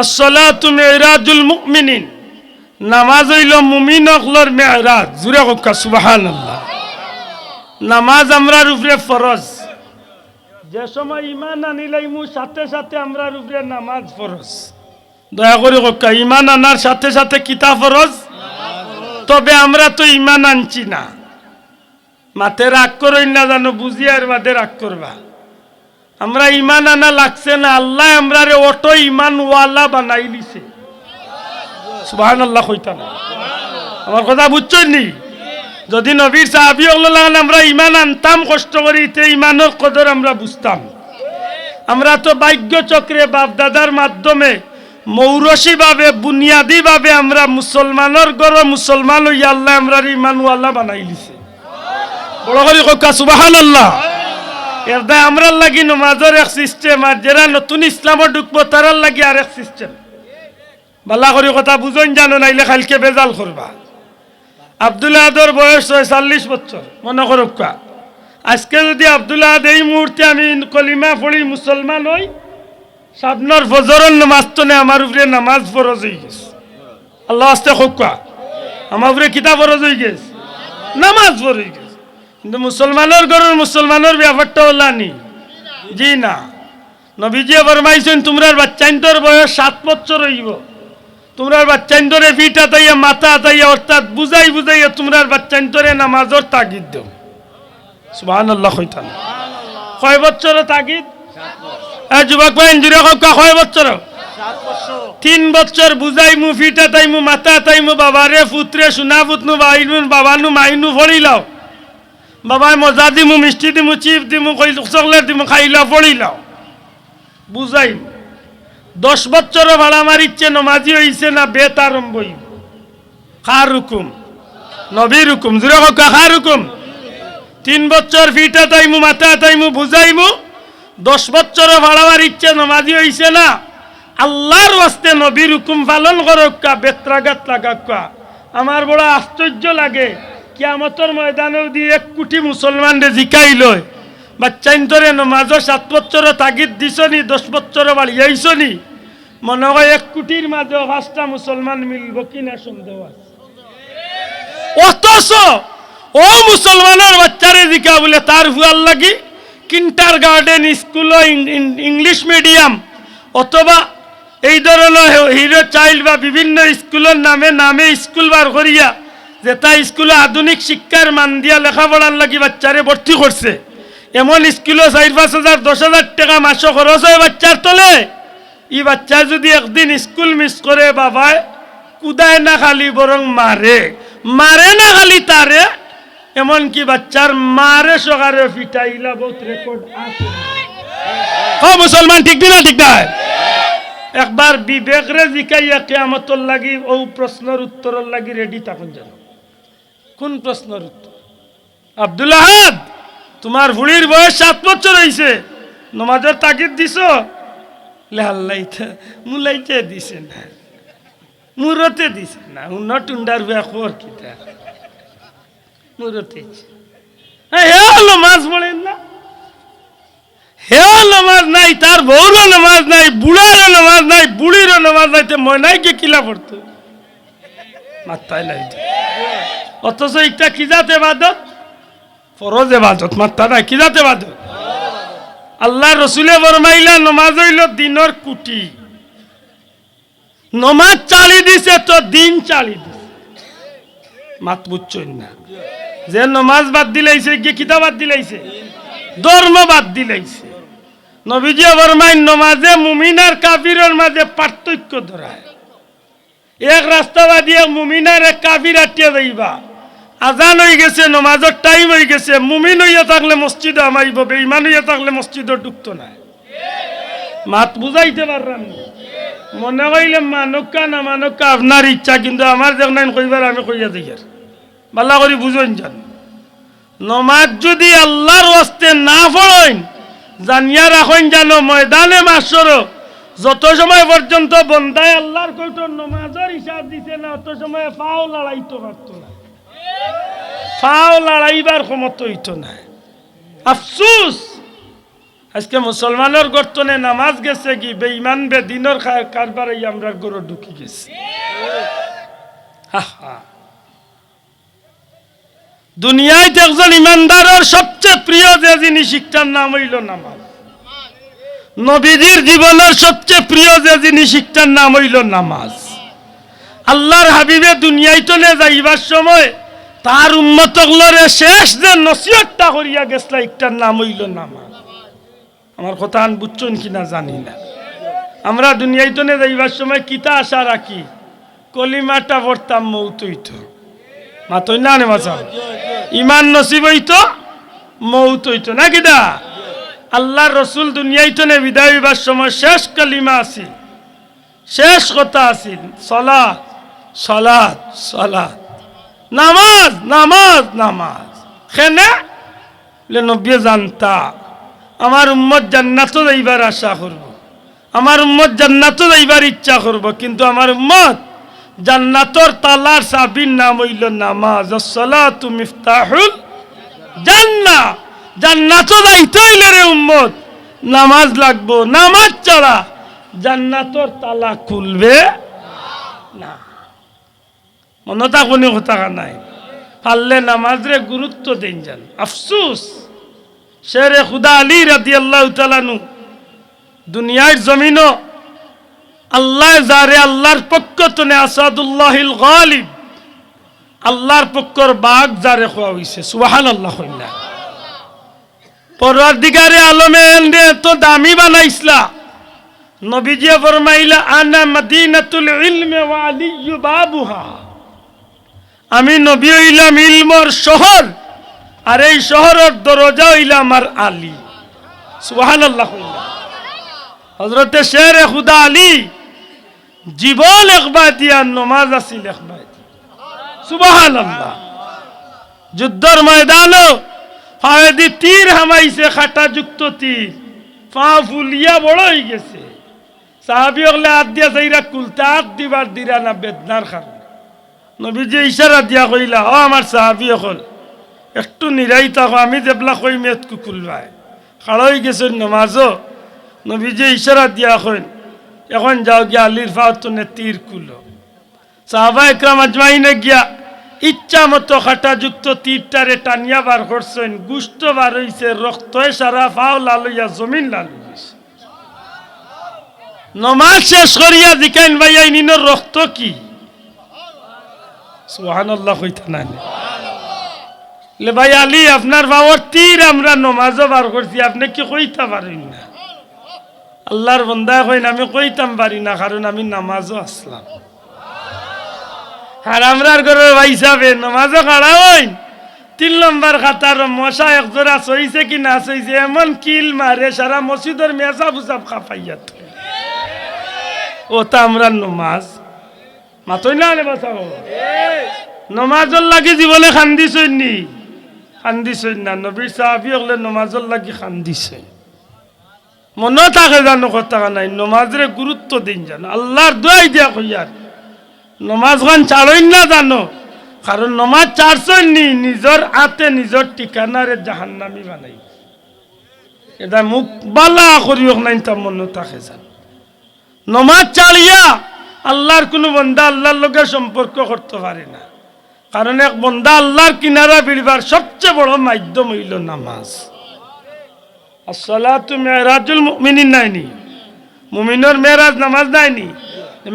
আসসালাতু মিরাজুল মুমিনিন। নামাজ হইল মুমিন অকলর মেয়রাজ জুড়ে কক্কা সুবাহান নামাজ আমরার উপরে ফরজ। যে সময় ইমান আনিলাইমু সাথে সাথে আমরার উপরে নামাজ ফরজ। দয়া করে কক্কা ইমান আনার সাথে সাথে কিতা ফরজ? তবে আমরা তো ইমান আনছি না। মাতে রাগ করই না জানো বুঝিয়ার বাদে রাগ করবা। আমরা ইমান আনা লাগছে না, আল্লাহ আমরা রে অটো ইমান ওয়ালা বানাই দিছে। সুবাহান আল্লাহ কইতা না আমার কথা বুঝছ নি যদি নবীর সাহাবি লাগান আমরা ইমান আনতাম, কষ্ট করি তে ইমানের কদর আমরা বুঝতাম। আমরা তো ভাগ্য চক্রে বাপ দাদার মাধ্যমে মৌরসী ভাবে বুনিয়াদী ভাবে আমরা মুসলমানের গর মুসলমান হইয়া আল্লাহ আমরা ইমান ওয়ালা বানাই দিছে। বড় করে কক্কা সুবাহান আল্লাহ এর দায় আমরার লাগি নমাজের এক সিস্টেম আর যারা নতুন ইসলামও ঢুকবো, তারার লাগি আর এক সিস্টেম বাল্লা করি কথা বুঝন জানো, নাইলে খালকে বেজাল করবা। আবদুল্লাহ আদর বয়স ছয়চল্লিশ বছর, মনে করুক আজকে যদি আবদুল্লাহ আদ এই মুহূর্তে আমি কলিমা পড়ি, মুসলমান হই সাবনর ফজরের নামাজ তো নেই, আমার উপরে নামাজ ফরজ হয়ে গেছে। আল্লাহ আস্তে হোক আমার উপরে কিতাব ফরজ হয়ে গেছে। নামাজ ফরজ হয়ে গেছে। কিন্তু মুসলমানের ঘরের মুসলমানের ব্যাপারটা হলা নি। জি না। নবীজি ফরমাইছেন তোমরার বাচ্চাইন্তর বয়স সাত বছর হইব। তোমরার বাচ্চাইন্তরে ফিট আতাইয়া, মাথা আতাইয়া, অর্থাৎ বুঝাই বুঝাইয়া তোমরার বাচ্চাইন্তরে নামাজর তাগিদ দেও। কইতান। কয় বছর তাগিদ? যুবক ভাই জুড়ে কয় বছর? তিন বছর বুঝাই মু ফিটা তাই মু মাথা তাই মু বাবারে, পুত্রে সোনা পুতনু বাইনু বাবানু, মাইনু, ফড়িলাও। বাবাই মজা দিমু, মিষ্টি দিমু, চিপ দিমু চকলেট দিমু খাইলাও ফড়িলাও বুঝাই দশ বছর ভাড়া মারিচ্ছে নমাজি হইছে না বেত আরম্ভ হইব? খার হুকুম? নবীর হুকুম। জুড়ে খার হুকুম? তিন বছর ফিটা তাইমু, মাথা তাইমু বুঝাইমু দশ বছর ভাড়া মারিচ্ছে নমাজি হইছে না? আল্লাহর ওয়াস্তে নবীর হুকুম পালন করক্কা বেত্রাঘাত লাগাক্কা আমার বড় আশ্চর্য লাগে। কিয়ামতর ময়দানেও দিয়ে এক কোটি মুসলমানরে জিকাই লয়। বাচ্চাইন্তরে নমাজও সাত বছর তাগিদ দিছনি, দশ বছর বাড়িয়াইছনি মনে হয় এক কোটির মাঝে পাঁচটা মুসলমান মিলব কিনা সন্দেহ আছে। অথচ ও মুসলমানের বাচ্চারে জিকা বলে তার হুয়ার লাগি kindergarten, school English medium, অথবা এই ধরনের হিরো চাইল্ড বা বিভিন্ন স্কুলের নামে নামে স্কুল বার করিয়া যেটা স্কুলে আধুনিক শিক্ষার মান দিয়া লেখাপড়ার লাগি বাচ্চারে ভর্তি করছে। এমন স্কুলে চার, পাঁচ হাজার, দশ হাজার টাকা মাসও খরচ হয় বাচ্চার তলে। ই বাচ্চা যদি একদিন স্কুল মিস করে বাবায় কুদায় না খালি বরং মারে। মারে না খালি তারে। এমনকি বাচ্চার মারে সকারে ফিটাইলা বহুত রেকর্ড আছে। ও মুসলমান, ঠিক না ঠিক না একবার বিবেক রে জিকাইয়া কেয়ামতর লাগি ও প্রশ্নের উত্তরের লাগি রেডি থাকুন যেন। কোন প্রশ্নের উত্তর? আব্দুল আহাদ তোমার বুড়ির বয়স সাত বছর হয়েছে নমাজের তাগিদ দিছ? লাইতে মুলাইতে দিছে না। মুরতে দিছে না। উন্ন টুন্ডার বিয়া খবর কিতা? মুরতে হে পড়েন না? হেও নামাজ নাই, তার বউরও নামাজ নাই, বুড়ারও নামাজ নাই, বুড়িরও নামাজ নাই, তো ময়নাইকে কিলা পড়তো? মাত্তাই নাই। অথচ একটা কি জাতে বাদত? ফরজ এবাদত নাই, কি জাতে বাদত? আল্লাহ রসুলে বরমাইলা নমাজ হইল দিনর কুটি। নমাজ চালি দিছে, তো দিন চালি দিছে। মাত বুঝছই না? যে নমাজ বাদ দিলাইছে গিয়ে কিতা বাদ দিলাইছে ধর্ম বাদ দিলাইছে নবীজি বরমাইন নমাজে মুমিনার কাফিরের মাঝে পার্থক্য ধরায়। এক রাস্তাবাদী এক মুমিনার কাফির আটিয়া যাইবা। আজান হয়ে গেছে, নমাজের টাইম হয়ে গেছে, মুমিন হইয়া থাকলে মসজিদে আমাইব বেইমান হইয়া থাকলে মসজিদে ঢুকতো না। মাত বুঝাইতে পারলাম। মনে কইলে মানকা না মানকা আপনার ইচ্ছা, কিন্তু আমার দেখ নাই কইবার, আমি কইয়া দিই আর। ভালো করে বুঝুন জান। নমাজ যদি আল্লাহর ওয়াস্তে না পড়েন, জানিয়া রাখেন জানো, ময়দানে মাসর যত সময় পর্যন্ত বন্দায় আল্লাহর কইতো নমাজের হিসাব দিছে না, অত সময় পাও লড়াইতে পারতো ফাও লড়াইবার ক্ষমতা হইতো না। আফসুস! আজকে মুসলমানের গর্তনে নামাজ গেছে কি, বেঈমান বে দিনের কারবারে আমরা গরু ঢুকি গেছি। দুনিয়ায় একজন ইমানদারের সবচেয়ে প্রিয় যে জিনিস শিক্ষার নাম হইল নামাজ। নবীজির জীবনের সবচেয়ে প্রিয় যে জিনিস শিক্ষার নাম হইল নামাজ। আল্লাহর হাবিবে দুনিয়ায় চলে যাইবার সময় তার উন্মত শেষ যে নসিহতটা করিয়া গেছিল, একটার নাম হইল নামাজ। আমার কথা আন বুঝছেন কিনা জানি না। আমরা দুনিয়ায় তো যাইবার সময় কিতা আশা রাখি? কলিমাটা পড়তাম মৌত হইতো। মাতই না নে মাছা? ইমান নসিব হইতো, মৌত হইতো। না কিটা আল্লাহর রসুল দুনিয়ায় তো বিদায় হইবার সময় শেষ কলিমা আছিল। শেষ কথা আছিল। সলাৎ সলাৎ সলাৎ। নামাজ নামাজ নামাজ। খেনে নব্বী জানতা, আমার উম্মত জান্নাতও যাইবার আশা করব। আমার উম্মত জান্নাতও যাইবার ইচ্ছা করব। কিন্তু আমার উম্মত জান্নাতর তালার সাবির নাম হইল নামাজ। মিফতাহুল জান্না জান্নাতও যাইতে হইলে রে উম্মত, নামাজ লাগবো। নামাজ ছাড়া জান্নাতর তালা খুলবে মনতা কোনো কথা নাই। পারলে নামাজরে গুরুত্ব দেন যান। আফসুস। শেরে খুদা আলী রাদি আল্লাহ তালানু দুনিয়ার জমিন আল্লাহ যারে আল্লাহর পক্ষ তনে আসাদুল্লাহিল গালিব, আল্লাহর পক্ষর বাঘ যারে খোয়া হইছে। সুবাহান আল্লাহ হইলা পরওয়ারদিগারে আলমে এন্ডে তো দামি বানাইছলা নবীজিয়া ফরমাইলা, আনা মদিনাতুল ইলমে ওয়া আলিয়্যু বাবুহা। আমি নবী হইলাম ইলমর শহর, আর এই শহরের দরজা হইল আমার আলী। আল্লাহ হজরতে শের খুদা আলী জীবন একবার দিয়া নমাজ আছিল একবার। সুবাহান আল্লাহ যুদ্ধর ময়দান ফায়দি তীর হামাইছে খাটা যুক্ত তীর। পা ফুলিয়া বড় হয়ে গেছে। সাহাবি হলে হাত দিয়া চাইরা কুলতে হাত দিবার দিরা না বেদনার কারণে নবীজি ইশারা দিয়া কইলা ও আমার সাহাবি হল একটু নিরাই থাকো, আমি যেবলা কই মেত কুকুল ভাই। খাড়াই গেছে নমাজও। নবীজি ইশারা দিয়া কইন, এখন যাও গিয়া আলির ফাওতনে তীর কুলো সাহাবা একরাম আজমাইনে গিয়া ইচ্ছা মতো খাটাযুক্ত তীরটারে টানিয়া বার করছেন, গুষ্ট বার হইছে, রক্তয় সারা ফাও লাল হইয়া জমিন লাল নমাজ শেষ করিয়া দিকাইন ভাইয়া নিনোর রক্ত কি? লে ভাই আপনার আমরা করছি কি না? আল্লাহর বন্দা কইন, আমি কইতাম পারি না, কারণ আমি নামাজও আসলাম। আর আমরার ঘরের ভাই হিসাবে নমাজও খাড়া হইন। তিন নম্বর খাতার মশা এক জোড়া সইছে কি না সইছে, এমন কিল মারে, সারা মসজিদের মেসা বুসাব খাপাইয়া তা আমরা নমাজ মাতই না রে বাঁচাও নমাজর লাগি জীবনে খান্দিছই নি? খান্দিছই না। নবীর সাহাবি হলে নমাজর লাগি খান্দিছই মনে থাকে জানো কথা নাই? নমাজরে গুরুত্ব দিন জানো। আল্লাহর দোয়াই দিয়া কইয়ার নমাজ খান ছাড়ই না জানো? কারণ নমাজ ছাড়ছই নি? নিজর হাতে নিজর ঠিকানারে জাহান্নামি বানাই। এটা মুখ বালা করিও নাই তার মনে থাকে জানো। নমাজ চালিয়া আল্লাহর কোনো বন্দা আল্লাহর লগে সম্পর্ক করতে পারে না। কারণ এক বন্দা আল্লাহর কিনারা বিড়বার সবচেয়ে বড় মাধ্যম হইল নামাজ। আসসালাতু মেরাজুল মুমিনিন নাইনি মুমিনের মেরাজ নামাজ নাইনি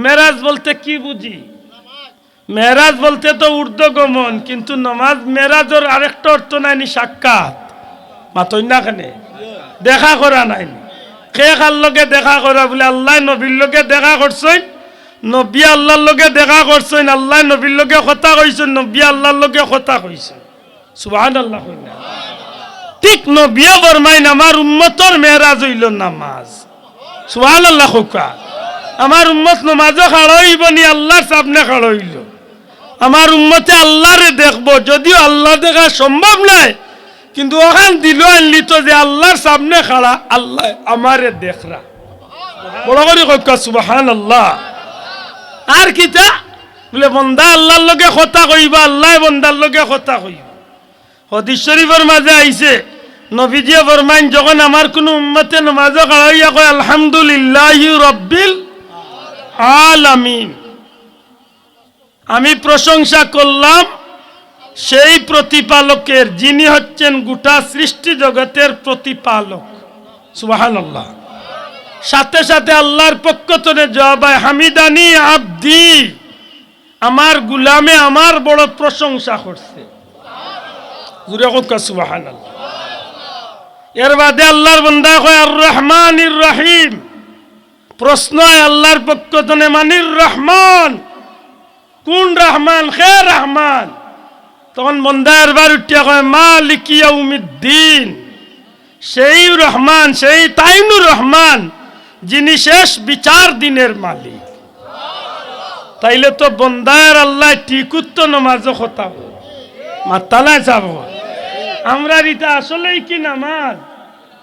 মেরাজ বলতে কি বুঝি? মেরাজ বলতে তো ঊর্ধ্বগমন কিন্তু নামাজ মেরাজের আরেকটা অর্থ নাইনি সাক্ষাৎ। মাতই না কেনে? দেখা করা নাইনি কে কার লগে দেখা করা বলে আল্লাহ নবীর লগে দেখা করছেন? নবী আল্লাহর লগে দেখা করছেন, আল্লাহ নবীর লগে কথা কইছেন, নবী আল্লাহর লগে কথা কইছেন। সুবহান আল্লাহ ঠিক নবীও ফরমাইন, আমার উম্মতর মেরাজ হইল নামাজ। সুবহান আল্লাহ খোকা আমার উম্মত নমাজও খাড়াইব নি, আল্লাহর সামনে খাড়াইল আমার উম্মতে আল্লাহরে দেখব, যদিও আল্লাহ দেখা সম্ভব নাই, কিন্তু ওখান দিল আনলি তো যে আল্লাহর সামনে খাড়া, আল্লাহ আমারে দেখরা। বড় করে কইকা সুবহান আল্লাহ আর কিতা? বলে, বন্দা আল্লাহর লগে কথা কইবা, আল্লাহ বন্দার লগে কথা কইবা। হদিস শরীফের মাঝে আইছে, নবীজিয়ে ফরমাইন, যখন আমার কোনো উম্মতে নমাজে কাড়াইয়া কয়, আলহামদুলিল্লাহ রব্বিল আলামিন। আমি প্রশংসা করলাম, সেই প্রতিপালকের, যিনি হচ্ছেন গোটা সৃষ্টি জগতের প্রতিপালক। সুবহানাল্লাহ। সাথে সাথে আল্লাহর পক্ষ থেকে জবাব হামিদানি আব্দি, আমার গুলামে আমার বড় প্রশংসা করছে। এর বাদে আল্লাহর বন্দা কয় আর রহমান রহিম। প্রশ্ন আল্লাহর পক্ষ থেকে মানির রহমান? কোন রহমান? খে রহমান। তখন বন্দার বার উঠিয়া কয়, মালিক উমিদ্দিন সেই রহমান, সেই তাইনুর রহমান। যিনি শেষ বিচার দিনের মালিক। তাইলে তো বন্দার আল্লাহ টিকুত্ত নমাজ খতাব। মাতালায় যাব। আমরা রিতা আসলেই কি নামাজ?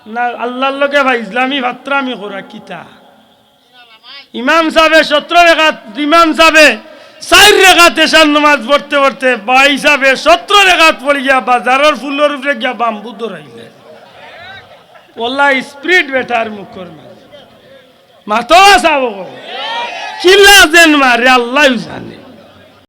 না, আল্লাহর লগে ভাই ইসলামী ভাত্রামি করা কিতা? ইমাম সাহেব সত্র রেখাত, ইমাম সাহেব চার রেখাত এসার নমাজ পড়তে পড়তে বা হিসাবে সত্র রেখাত পড়ে গিয়া বাজারের ফুলের উপরে গিয়া বাম্বু ধরাইলে ওল্লা স্পিরিট বেটার মুখর মাঝে মাতো সাব কিলা যেন মারে আল্লাহ জানে।